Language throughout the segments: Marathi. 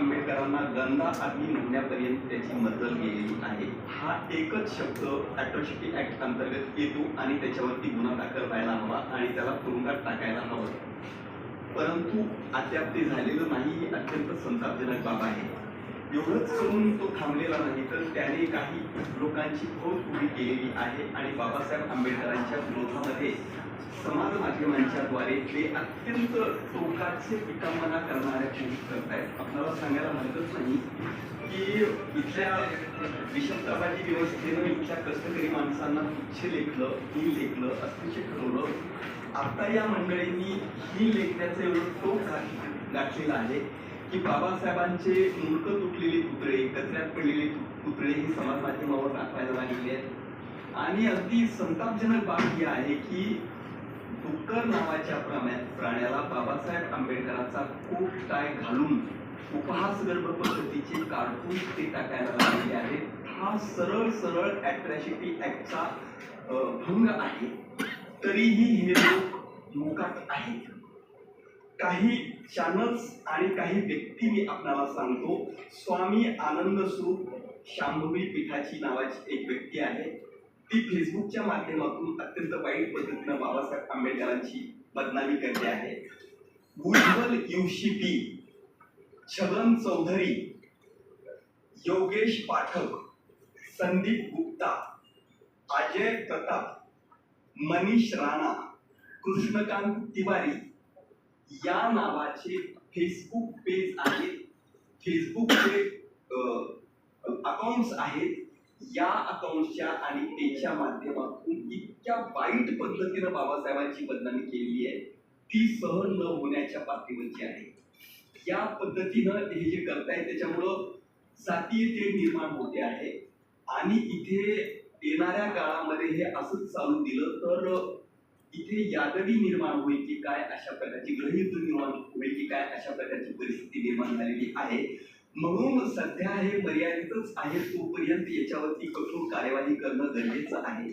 आंबेडकरांना गंगा आधी म्हणण्यापर्यंत त्याची मजल गेलेली आहे. हा एकच शब्द अॅट्रॉसिटी ऍक्ट अंतर्गत येतो आणि त्याच्यावरती गुन्हा दाखल व्हायला हवा आणि त्याला तुरुंगात टाकायला हवं. परंतु अद्याप ते झालेलं नाही ही अत्यंत संतापजनक बाब आहे. एवढंच करून तो थांबलेला नाही तर त्याने काही लोकांची फौज उभी केलेली आहे आणि बाबासाहेब आंबेडकरांच्या विरोधामध्ये समाज माध्यमांच्या द्वारे ते अत्यंत टोकाचे विटंबना करणाऱ्या गोष्टी करतायत. आपल्याला सांगायला हरकत नाही की इथल्या विषमतावादी व्यवस्थेनं इथल्या कष्टकरी माणसांना तुच्छ लेखलं ही लेखलं अस्तित्व ठरवलं. आता या मंडळींनी ही लेखण्याचं एवढं टोक गाठलेलं आहे की बाबासाहेबांचे मूर्ख तुटलेले पुतळे कचऱ्यात पडलेले पुतळे हे समाज माध्यमावर दाखवायला लागलेले आहेत. आणि अगदी संतापजनक बाब ही आहे की कुकर नावाच्या प्राण्याला बाबासाहेब आंबेडकरांचा कोट टाय घालून उपहासगर्भ पद्धतीचे कार्टून ते टाकायला लागलेले आहेत हा सरळ सरळ अॅट्रॅसिटी ऍक्टचा भंग आहे. तरीही हे लोक मोकाट आहेत. काही चॅनल्स आणि काही व्यक्ती मी आपल्याला सांगतो. स्वामी आनंद स्वरूप शांभवी पीठाची नावाची एक व्यक्ती आहे. ती फेसबुकच्या माध्यमातून अत्यंत वाईट पद्धतीनं बाबासाहेब आंबेडकरांची बदनामी करते आहे. उज्ज्वल युशिपी छगन चौधरी योगेश पाठक संदीप गुप्ता अजय प्रताप मनीष राणा कृष्णकांत तिवारी या नावाचे फेसबुक पेज आहेत. फेसबुकचे अकाउंट्स आहेत. या अकाउंटच्या आणि त्याच्या माध्यमातून इतक्या वाईट पद्धतीनं बाबासाहेबांची बदनामी केलेली आहे ती सहन न होण्याच्या पातळीवरची आहे. या पद्धतीनं हे जे करताय त्याच्यामुळं जातीय ते निर्माण होते आहे. आणि इथे येणाऱ्या काळामध्ये हे असंच चालू दिलं तर इथे यादवी निर्माण होईल की काय अशा प्रकारची ग्रहयुद्ध निर्माण होईल की काय अशा प्रकारची परिस्थिती निर्माण झालेली आहे. म्हणून सध्या हे मर्यादितच आहे तोपर्यंत याच्यावरती कठोर कार्यवाही करणं गरजेचं आहे.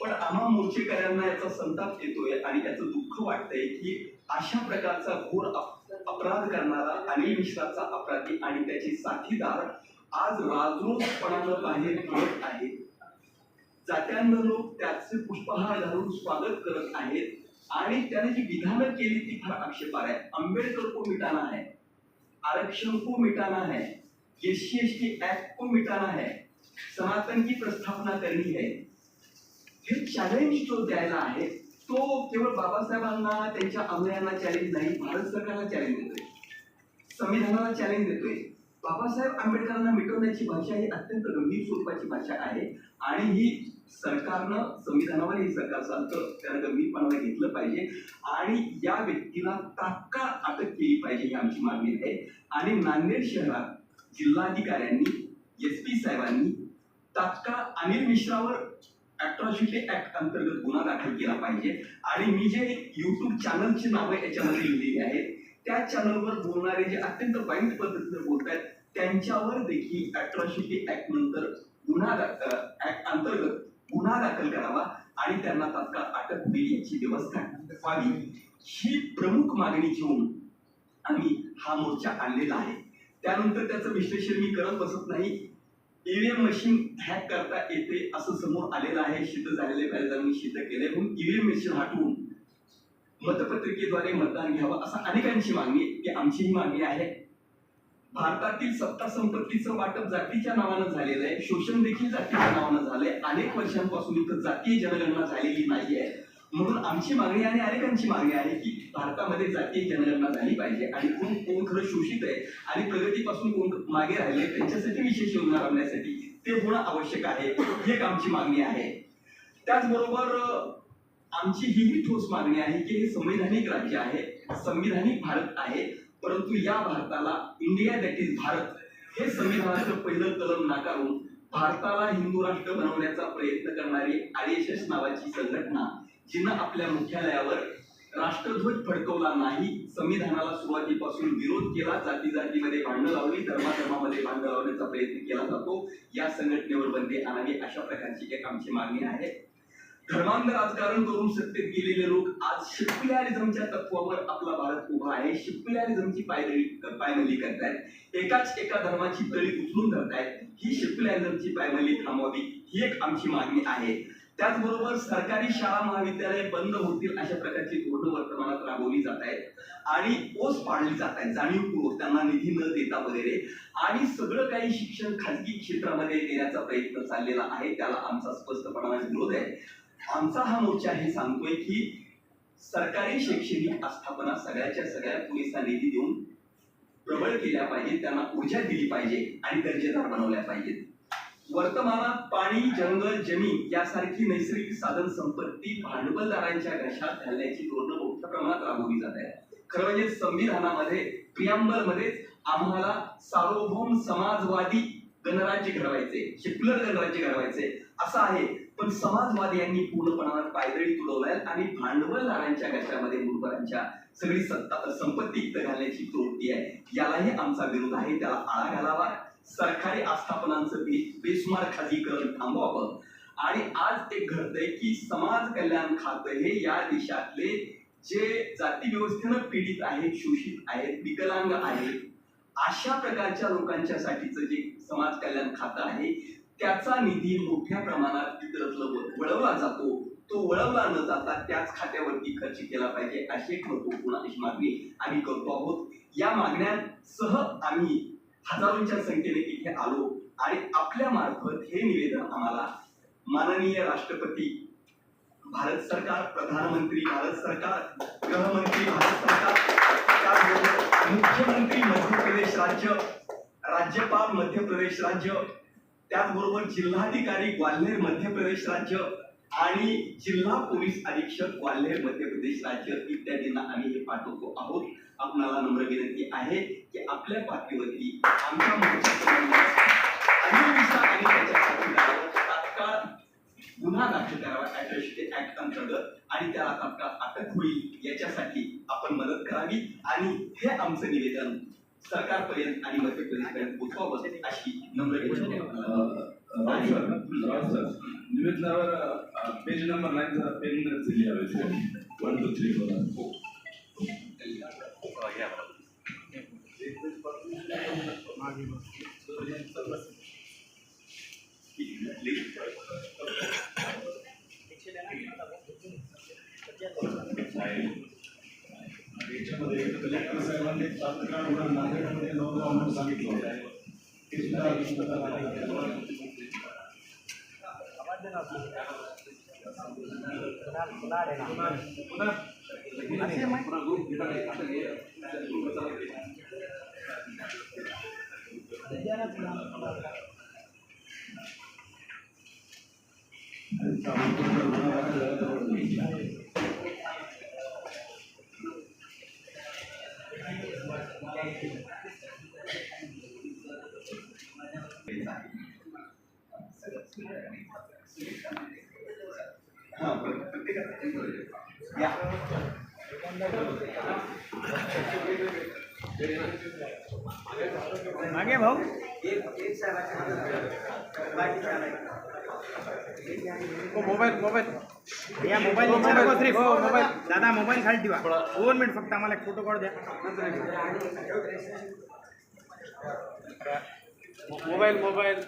पण आम्हा मोर्चेकऱ्यांना याचा संताप येतोय आणि याचं दुःख वाटतंय की अशा प्रकारचा घोर अपराध करणारा अनिल मिश्राचा अपराधी आणि त्याचे साथीदार आज राजरोसपणानं बाहेर पडत आहेत जात्यांना लोक त्याचे पुष्पहार घालून स्वागत करत आहेत आणि त्याने जी विधानं केली ती फार आक्षेपार आहे. आंबेडकर को मिटाना आहे आरक्षण को मिटाना है S C S T act को मिटाना है सनातन की प्रस्थापना करनी है हे चॅलेंज जो द्यायला आहे तो केवळ बाबासाहेबांना त्यांच्या अनुयायांना चॅलेंज नाही भारत सरकारला चॅलेंज देतोय. संविधानाला चॅलेंज देतोय. बाबासाहेब आंबेडकरांना मिटवण्याची भाषा ही अत्यंत गंभीर स्वरूपाची भाषा आहे. आणि ही सरकारनं संविधानावर हे सरकार चालतं त्यानं गंभीरपणाला घेतलं पाहिजे. आणि या व्यक्तीला तात्काळ अटक केली पाहिजे ही आमची मागणी आहे. आणि नांदेड शहरात जिल्हाधिकाऱ्यांनी एस पी साहेबांनी तात्काळ अनिल मिश्रावर अट्रॉसिटी ऍक्ट अंतर्गत गुन्हा दाखल केला पाहिजे. आणि मी जे युट्यूब चॅनलची नावं याच्यामध्ये लिहिलेली आहेत त्या चॅनलवर बोलणारे जे अत्यंत वाईट पद्धतीने बोलत आहेत त्यांच्यावर देखील अट्रॉसिटी ऍक्ट नंतर गुन्हा ऍक्ट अंतर्गत गुन्हा दाखल करावा आणि त्यांना तात्काळ अटक होईल याची व्यवस्था व्हावी. ही प्रमुख मागणी घेऊन आम्ही हा मोर्चा आणलेला आहे. त्यानंतर त्याचं विश्लेषण मी करत बसत नाही. ईव्हीएम मशीन हॅक करता येते असं समोर आलेलं आहे. सिद्ध झालेले कायद्यांनी सिद्ध केले म्हणून ईव्हीएम मशीन हटवून मतपत्रिकेद्वारे मतदान घ्यावं असं अनेकांची मागणी ती आमचीही मागणी आहे. भारतातील सत्ता संपत्तीचं वाटप जातीच्या नावानं झालेलं आहे. शोषण देखील जातीच्या नावानं झालंय. अनेक वर्षांपासून इथं जातीय जनगणना झालेली नाहीये. म्हणून आमची मागणी आणि अनेकांची मागणी आहे की भारतामध्ये जातीय जनगणना झाली पाहिजे. आणि कोण कोण खरं शोषित आहे आणि प्रगतीपासून कोण मागे राहिले त्यांच्यासाठी विशेष योजना राबण्यासाठी ते होणं आवश्यक आहे. ही एक आमची मागणी आहे. त्याचबरोबर आमची ही ठोस मागणी आहे की हे संवैधानिक राज्य आहे. संविधानिक भारत आहे. परंतु या भारताला इंडिया दॅट इज भारत हे संविधानाचं पहिलं कलम नाकारून भारताला हिंदू राष्ट्र बनवण्याचा प्रयत्न करणारी आरएसएस नावाची संघटना जिनं आपल्या मुख्यालयावर राष्ट्रध्वज फडकवला नाही संविधानाला सुरुवातीपासून विरोध केला जाती जातीमध्ये भांडण लावली धर्माधर्मामध्ये भांडण लावण्याचा प्रयत्न केला जातो या संघटनेवर बंदी आणावी अशा प्रकारची एक आमची मागणी आहे. धर्मांध राजकारण करून सत्तेत गेलेले लोक आज शिप्पियारिझमच्या तत्वावर आपला भारत उभा आहे. शिप्पियारिझमची पायदळी पायमली करतायत. एकाच एका धर्माची तळी उचलून धरतायत. ही शिप्पियारिझमची पायमली थांबवावी ही एक आमची मागणी आहे. त्याचबरोबर सरकारी शाळा महाविद्यालय बंद होतील अशा प्रकारची धोरणं वर्तमानात राबवली जात आहेत आणि ओस पाडली जात आहेत जाणीवपूर्वक त्यांना निधी न देता वगैरे. आणि सगळं काही शिक्षण खाजगी क्षेत्रामध्ये देण्याचा प्रयत्न चाललेला आहे. त्याला आमचा स्पष्टपणाने विरोध आहे. आमचा हा मोर्चा हे सांगतोय की सरकारी शैक्षणिक आस्थापना सगळ्याच्या सगळ्या पुरेसा निधी देऊन प्रबळ केल्या पाहिजेत त्यांना ऊर्जा दिली पाहिजे आणि दर्जेदार बनवल्या पाहिजेत. वर्तमानात पाणी जंगल जमीन यासारखी नैसर्गिक साधन संपत्ती भांडवलदारांच्या घशात घालण्याची धोरणं मोठ्या प्रमाणात राबवली जात आहेत. खरं म्हणजे संविधानामध्ये प्रियांबल मध्येच आम्हाला सार्वभौम समाजवादी गणराज्य घडवायचे सेक्युलर गणराज्य घडवायचे असं आहे. पण समाजवादी यांनी पूर्णपणानं पायदळी तुडवलाय आणि भांडवलदारांच्या कशामध्ये मुलभरांच्या सगळी सत्ता संपत्ती इथं घालण्याची प्रवृत्ती आहे. यालाही आमचा विरोध आहे. त्याला आळा घालावा. सरकारी आस्थापनांचं बे बेसुमार खाजगीकरण थांबवावं. आणि आज ते घडतंय की समाज कल्याण खातं हे या देशातले जे जाती व्यवस्थेनं पीडित आहेत शोषित आहेत विकलांग आहेत अशा प्रकारच्या लोकांच्यासाठीचं जे समाज कल्याण खातं आहे त्याचा निधी मोठ्या प्रमाणात इतरत्र वळवला जातो. तो वळवला न जाता त्याच खात्यावरती खर्च केला पाहिजे अशी एक महत्त्वपूर्ण अशी मागणी आम्ही करतो आहोत. या मागण्यांसह आम्ही हजारोंच्या संख्येने इथे आलो आणि आपल्या मार्फत हे निवेदन आम्हाला माननीय राष्ट्रपती भारत सरकार प्रधानमंत्री भारत सरकार गृहमंत्री भारत सरकार मुख्यमंत्री मध्य प्रदेश राज्य राज्यपाल मध्य प्रदेश राज्य त्याचबरोबर जिल्हाधिकारी ग्वाल्हेर मध्य प्रदेश राज्य आणि जिल्हा पोलीस अधीक्षक ग्वाल्हेर मध्य प्रदेश राज्य इत्यादींना आम्ही हे पाठवतो आहोत. आपणाला नम्र विनंती आहे की आपल्या पातळीवरती आमच्या तात्काळ गुन्हा दाखल करावा अॅट्रॉसिटी ऍक्ट अंतर्गत आणि त्याला तात्काळ अटक होईल याच्यासाठी आपण मदत करावी. आणि हे आमचं निवेदन सरकारपर्यंत आणि मध्य प्रदेशपर्यंत पोहोचवावं अशी आहे. निवेदनावर पेज नंबर नाईन जरा पेन लिहावे वन टू थ्री फोर याच्यामध्ये कलेक्टर साहेबांनी तात्काळ नांदेडमध्ये नोंदवा म्हणून सांगितलं होतं. ते सुद्धा गुन्हा दाखल झाला तर हा, बरं. प्रत्येकाचं या. मागे भाऊ. ओ मोबाईल मोबाईल. या मोबाईल मोबाईल. हो मोबाईल. दादा मोबाईल खाली ठेवा. दोन मिनिट फक्त आम्हाला एक फोटो काढू द्या. Mobile mobile.